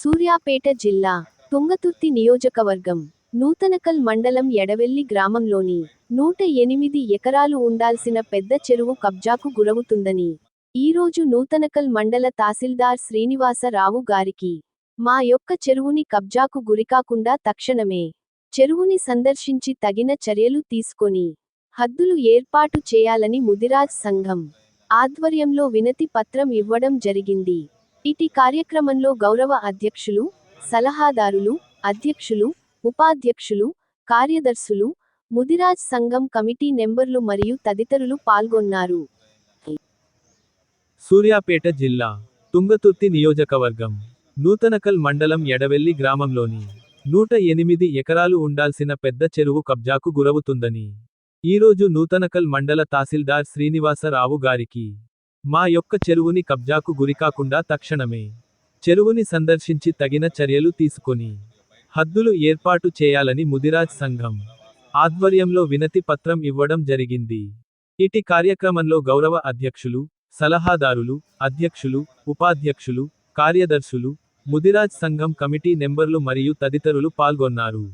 సూర్యాపేట జిల్లా తుంగతుర్తి నియోజకవర్గం నూతనకల్ మండలం ఎడవెల్లి గ్రామంలోని నూట ఎనిమిది ఎకరాలు ఉండాల్సిన పెద్ద చెరువు కబ్జాకు గురవుతుందని ఈరోజు నూతనకల్ మండల తహసీల్దార్ శ్రీనివాసరావు గారికి మా యొక్క చెరువుని కబ్జాకు గురికాకుండా తక్షణమే చెరువుని సందర్శించి తగిన చర్యలు తీసుకొని హద్దులు ఏర్పాటు చేయాలని ముదిరాజ్ సంఘం ఆధ్వర్యంలో వినతి పత్రం ఇవ్వడం జరిగింది. ఇటీ కార్యక్రమంలో గౌరవ అధ్యక్షులు సలహాదారులు అధ్యక్షులు ఉపాధ్యక్షులు కార్యదర్శులు ముదిరాజ్ సంఘం కమిటీ నెంబర్లు మరియు తదితరులు పాల్గొన్నారు. సూర్యాపేట జిల్లా తుంగతుర్తి నియోజకవర్గం నూతనకల్ మండలం ఎడవెల్లి గ్రామంలోని నూట ఎనిమిది ఎకరాలు ఉండాల్సిన పెద్ద చెరువు కబ్జాకు గురవుతుందని ఈరోజు నూతనకల్ మండల తహసీల్దార్ శ్రీనివాసరావు గారికి మా యొక్క చెరువుని కబ్జాకు గురికాకుండా తక్షణమే చెరువుని సందర్శించి తగిన చర్యలు తీసుకొని హద్దులు ఏర్పాటు చేయాలని ముదిరాజ్ సంఘం ఆధ్వర్యంలో వినతి పత్రం ఇవ్వడం జరిగింది. ఇటీ కార్యక్రమంలో గౌరవ అధ్యక్షులు సలహాదారులు అధ్యక్షులు ఉపాధ్యక్షులు కార్యదర్శులు ముదిరాజ్ సంఘం కమిటీ నెంబర్లు మరియు తదితరులు పాల్గొన్నారు.